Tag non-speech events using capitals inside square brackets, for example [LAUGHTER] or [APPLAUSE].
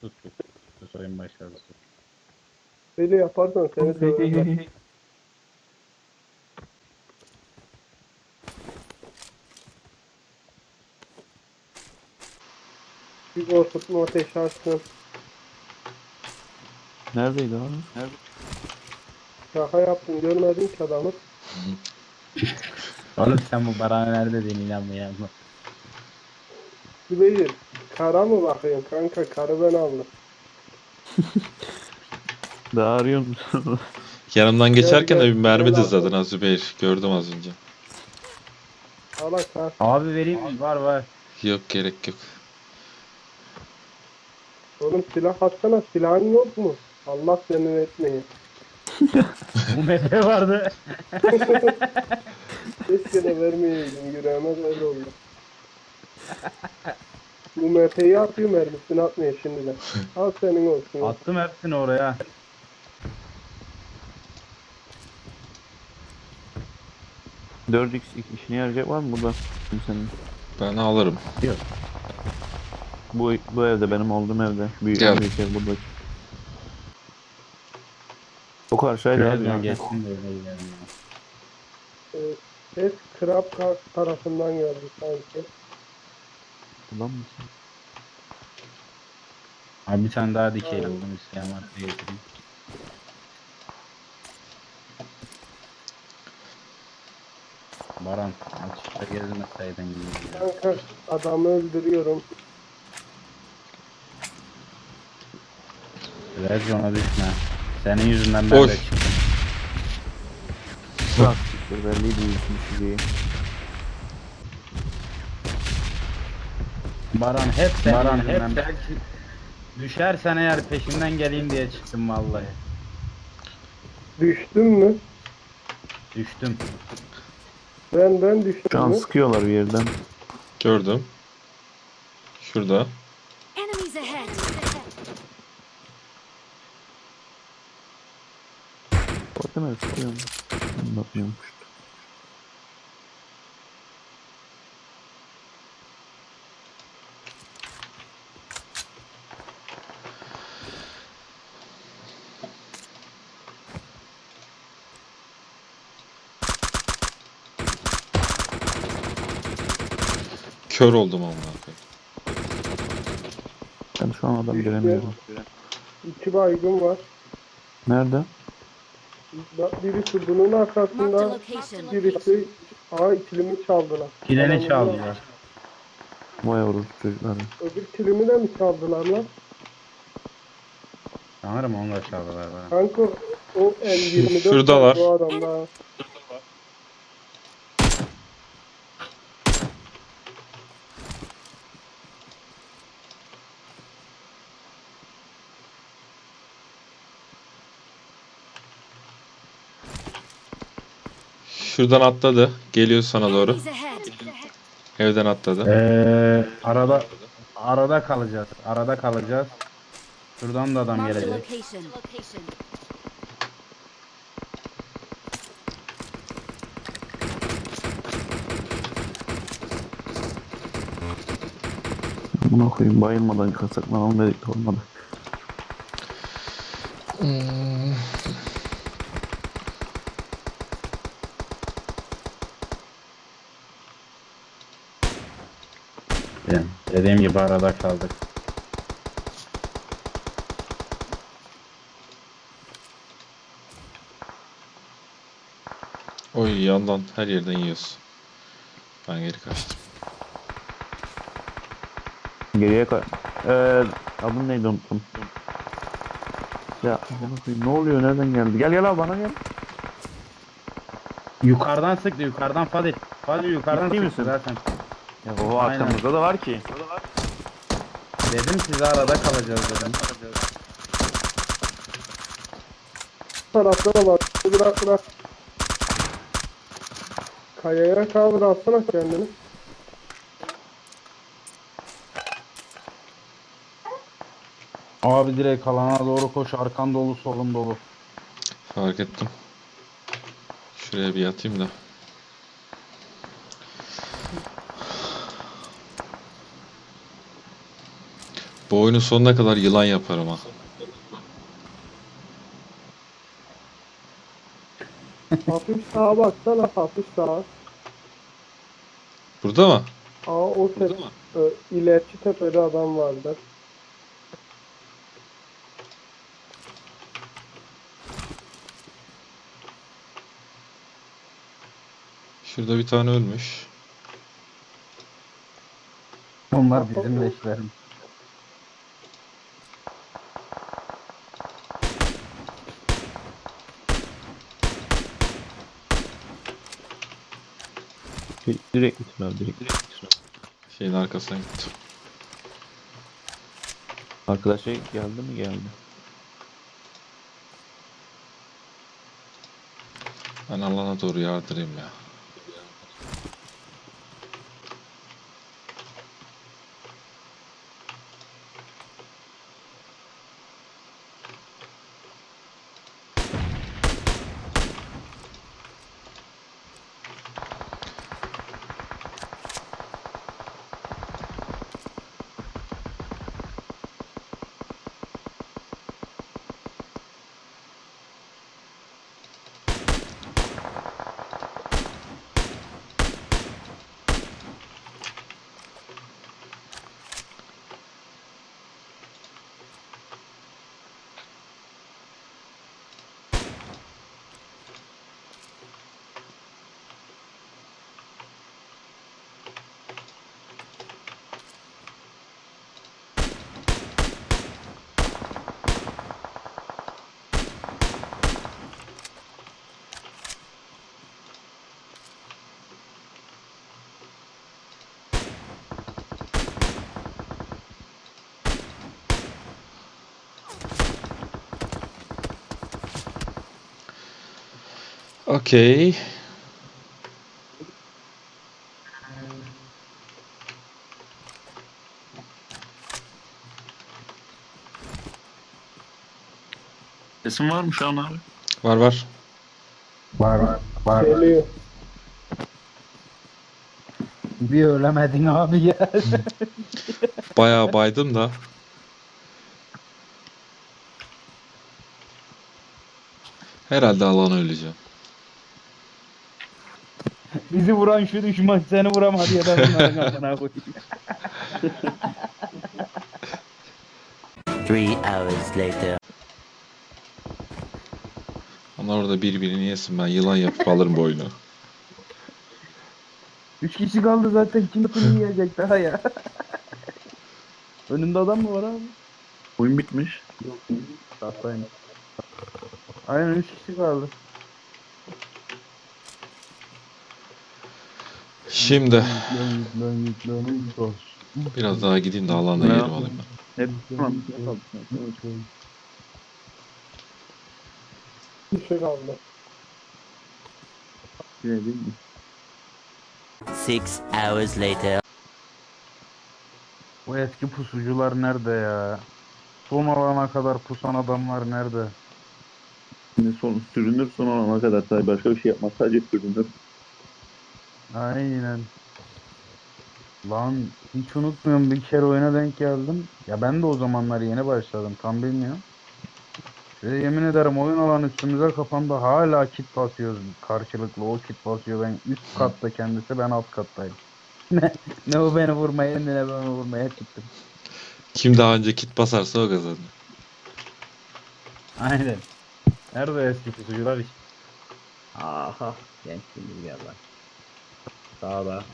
Sus sus. Sus oyun başladı. Sus. Böyle yaparsan seni döverler. Bir korkutma ateşi açtın. Neredeydi abi? Nerede? Şaka yaptın görmedin ki adamı. Oğlum sen bu Baran'a nerede dediğin inanmıyor mu? Zübeyir. Kara mı bakıyorsun kanka? Karı ben aldım. [LAUGHS] Daha arıyor musun? [LAUGHS] Yanımdan geçerken de gel, bir mermi gel abi. zaten az Zübeyir. Gördüm az önce. Ala kar. Abi vereyim mi? Var var. Yok gerek yok. Oğlum silah atsana. Silahın yok mu? Allah seni etmeyin. [LAUGHS] Bu mete vardı. Keşke de vermeyeydim. Yüreğime öyle oldu. Bu MP'yi atıyor mermisini atmıyor şimdiden. [LAUGHS] Al senin olsun. Attım hepsini oraya. Dört x işine yarayacak var mı burada? Kimsenin. Ben alırım. Bu, bu evde benim olduğum evde. Büyük, Gel. büyük ev buradaki. O karşıydı abi. Birazdan ya. geçsin de öyle ya. Ee, Ses Krab tarafından geldi sanki. Ulan mısın? Abi bir tane daha dikey buldum isteyen varsa getireyim. Baran açıkta gezmeseydin gibi. ya. Kanka adamı öldürüyorum. Red Zone'a düşme. Senin yüzünden ben Oy. de çıktım. Bak siktir belliydi yüzmüş diye. Baran hep sen Baran hep sen düşersen eğer peşinden geleyim diye çıktım vallahi. Düştün mü? Düştüm. Ben ben düştüm Şu an mü? sıkıyorlar bir yerden. Gördüm. Şurada. Enemies ahead! Orada mı sıkıyor mu? Kör oldum amına koyayım. Ben şu an adam göremiyorum. İki baygın var. Nerede? Bak, Birisi bunun a arkasında, birisi Aa kilimi çaldılar. Kileni çaldılar. Vay orospu çocukları. Öbür kilimi de mi çaldılar lan? Sanırım onu da çaldılar bana. Kanka o M24 Şuradalar. Bu adamda. Şuradan atladı. Geliyor sana doğru. Evden atladı. Ee, arada arada kalacağız. Arada kalacağız. Şuradan da adam gelecek. Buna koyayım bayılmadan kasaklanalım dedik de olmadı. Yani dediğim gibi arada kaldık. Oy yandan her yerden yiyoruz. Ben geri kaçtım. Geriye kay... Eee... Adın neydi unuttum. Ya ne oluyor nereden geldi? Gel gel abi bana gel. Yukarıdan sıktı yukarıdan Fadil. Fadil yukarıdan Ciddi sıktı misin? zaten. Ya o Aynen. arkamızda da var ki. Dedim size arada kalacağız dedim. Tarafta da var. Bırak bırak. Kayaya kaldır atsana kendini. Abi direkt alana doğru koş arkan dolu solun dolu. Fark ettim. Şuraya bir yatayım da. Oyunun sonuna kadar yılan yaparım ha. Hafif sağa baksana hafif sağa. Burada mı? Aa o tep e, ileriki tepede adam vardı. Şurada bir tane ölmüş. Onlar bizim leşlerimiz. Direkt gitsin abi direkt. direkt abi. Şeyin arkasına gittim. Arkadaş şey geldi mi geldi. Ben alana doğru yardırayım ya. Okey. Sesin var mı şu an abi? Var var. Var var. Var. Geliyor. Bir ölemedin abi ya. [LAUGHS] Bayağı baydım da. Herhalde alana öleceğim. Bizi vuran şu düşman seni vuramadı ya da bunların [LAUGHS] amına koyayım. Three hours later. Onlar orada birbirini yesin ben yılan yapıp alırım bu oyunu. Üç kişi kaldı zaten kim kimi yiyecek daha ya. Önünde adam mı var abi? Oyun bitmiş. Tahtayım. Aynen üç kişi kaldı. Şimdi Ben biraz daha gideyim de alanda Ne yerim alayım. Hep tamam. Bir şey kaldı. Six hours later. Bu eski pusucular nerede ya? Son alana kadar pusan adamlar nerede? Şimdi son sürünür son olana kadar tabii başka bir şey yapmaz sadece sürünür. Aynen. Lan hiç unutmuyorum bir kere oyuna denk geldim. Ya ben de o zamanlar yeni başladım tam bilmiyorum. Ve yemin ederim oyun alanı üstümüze kapandı hala kit basıyoruz karşılıklı o kit basıyor ben üst katta kendisi ben alt kattayım. [LAUGHS] ne, ne o beni vurmaya ne ben onu vurmaya çıktım. Kim daha önce kit basarsa o kazanır. Aynen. Nerede eski pusucular işte. Aha genç gibi gel lan. Sağda.